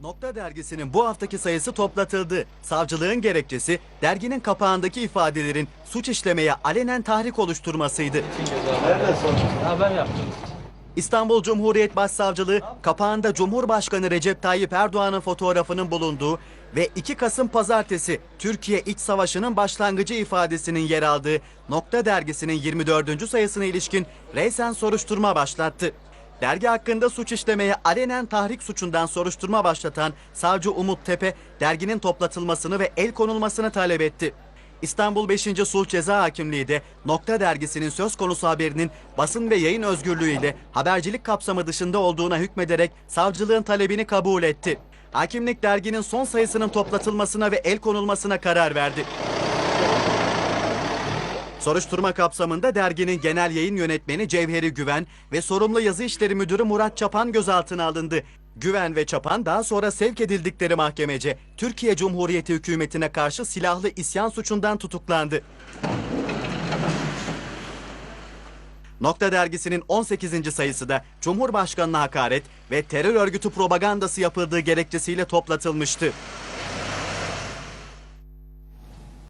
Nokta dergisinin bu haftaki sayısı toplatıldı. Savcılığın gerekçesi derginin kapağındaki ifadelerin suç işlemeye alenen tahrik oluşturmasıydı. Yaptım. İstanbul Cumhuriyet Başsavcılığı kapağında Cumhurbaşkanı Recep Tayyip Erdoğan'ın fotoğrafının bulunduğu ve 2 Kasım Pazartesi Türkiye İç Savaşı'nın başlangıcı ifadesinin yer aldığı Nokta dergisinin 24. sayısına ilişkin reysen soruşturma başlattı. Dergi hakkında suç işlemeye alenen tahrik suçundan soruşturma başlatan savcı Umut Tepe derginin toplatılmasını ve el konulmasını talep etti. İstanbul 5. Sulh Ceza Hakimliği de Nokta Dergisi'nin söz konusu haberinin basın ve yayın özgürlüğü ile habercilik kapsamı dışında olduğuna hükmederek savcılığın talebini kabul etti. Hakimlik derginin son sayısının toplatılmasına ve el konulmasına karar verdi. Soruşturma kapsamında derginin genel yayın yönetmeni Cevheri Güven ve sorumlu yazı işleri müdürü Murat Çapan gözaltına alındı. Güven ve Çapan daha sonra sevk edildikleri mahkemece Türkiye Cumhuriyeti hükümetine karşı silahlı isyan suçundan tutuklandı. Nokta dergisinin 18. sayısı da Cumhurbaşkanına hakaret ve terör örgütü propagandası yapıldığı gerekçesiyle toplatılmıştı.